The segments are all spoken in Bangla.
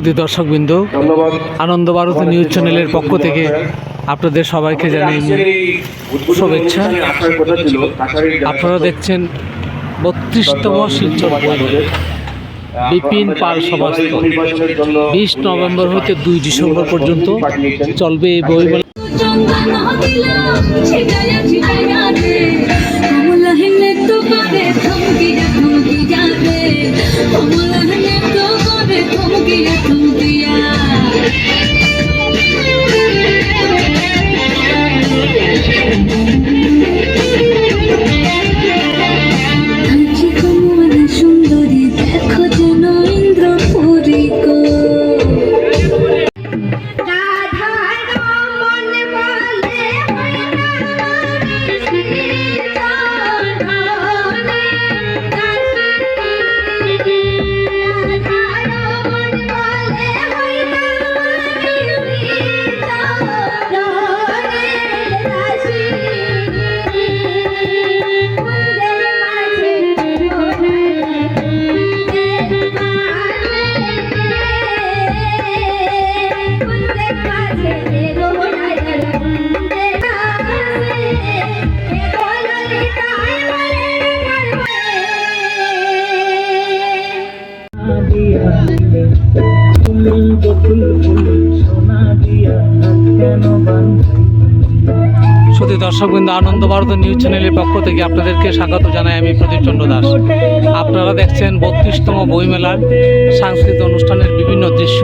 সুধী দর্শকবৃন্দ ধন্যবাদ আনন্দ ভারত নিউজ চ্যানেলের পক্ষ থেকে আপনাদের সবাইকে জানাই শুভেচ্ছা। আপনারা দেখছেন বত্রিশতম শিলচর বিপিন পাল সভাস্থল বিশ নভেম্বর হতে দুই ডিসেম্বর পর্যন্ত চলবে এই বইমেলা সুধী দর্শকবৃন্দ, আনন্দ ভারত নিউজ চ্যানেলের পক্ষ থেকে আপনাদেরকে স্বাগত জানাই আমি প্রদীপ চন্দ্র দাস। আপনারা দেখছেন বত্রিশতম বইমেলার সাংস্কৃতিক অনুষ্ঠানের বিভিন্ন দৃশ্য।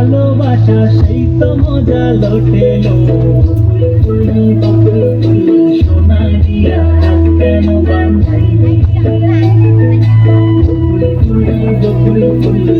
ভালোবাসা সেই তো মজা ফুল সোনা দিয়া কেন ফুলি বকুল ফুল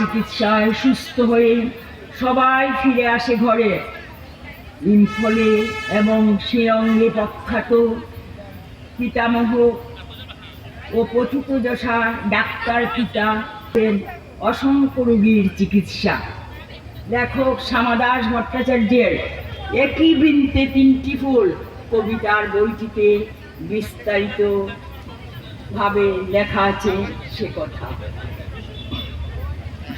চিকিৎসায় সুস্থ হয়ে সবাই ফিরে আসে ঘরে। ইম্ফলে এবং সে অঙ্গে প্রখ্যাত পিতামহ ও পথিতযশা ডাক্তার পিতা অসংখ্য রোগীর চিকিৎসা। লেখক শ্যামাদাস ভট্টাচার্যের একই বৃন্তে তিনটি ফুল কবিতার বইটিতে বিস্তারিত ভাবে লেখা আছে সে কথা।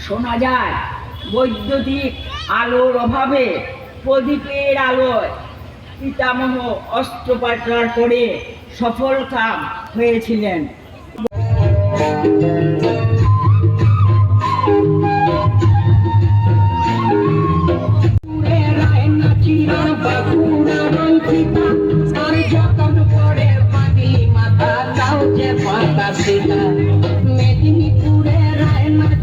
শোনা যায় বৈদ্যুতিক আলোর অভাবে প্রদীপের আলোয় পিতামহ অস্ত্রোপচার করে সফল কাম হয়েছিলেন।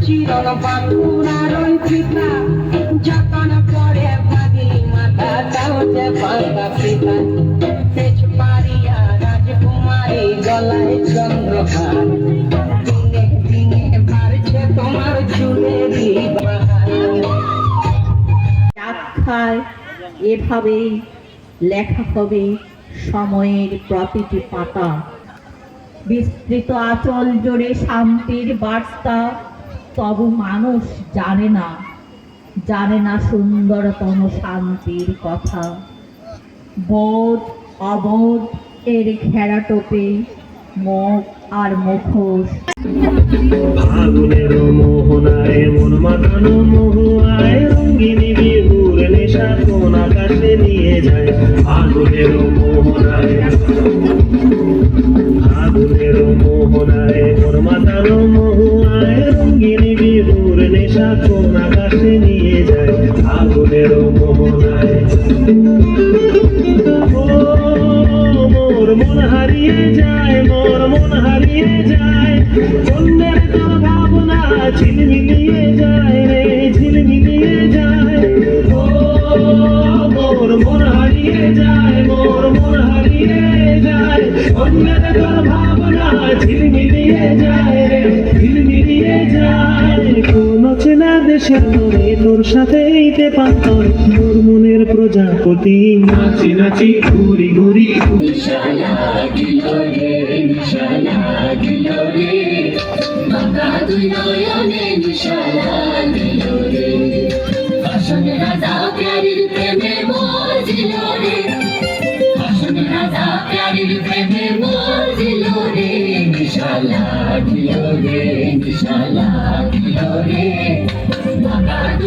চিরল বাঁকুড়ার চিতা যতন পরে ভাগি মাতা যে বাবা পিতা। তেজ পারিয়া রাজকুমারী গলায় চন্দ্রহার। দিনে দিনে বাড়ছে তোমার বাহার। খায় এভাবেই লেখা হবে সময়ের প্রতিটি পাতা। বিস্তৃত আচল জোরে শান্তির বার্তা তবু মানুষ জানে না জানে না সুন্দরতম শান্তির কথা। বোধ, অবোধ এর ঘেরা টোপে মুখ আর মুখোশ। মোহনায় মন মাতানো ফাগুনের মোহনায় মোহনায় কোন আকাশে নিয়ে যায় ফাগুনের মোহনায় মোর মন হারিয়ে যায় মোর মন হারিয়ে যায় অন্যের তোর ভাবনা ঝিলমিলিয়ে যায় রে ঝিলমিলিয়ে যায় ও মোর মন হারিয়ে যায় মোর মন হারিয়ে যায় অন্যের তোর ভাবনা ঝিলমিলিয়ে যায় দেশের তোরে তোর সাথে এইতে পান্তর মোর মনের প্রজাপতি। নাচি নাচি ঘুরি ঘুরি। দিল রে মজিল রে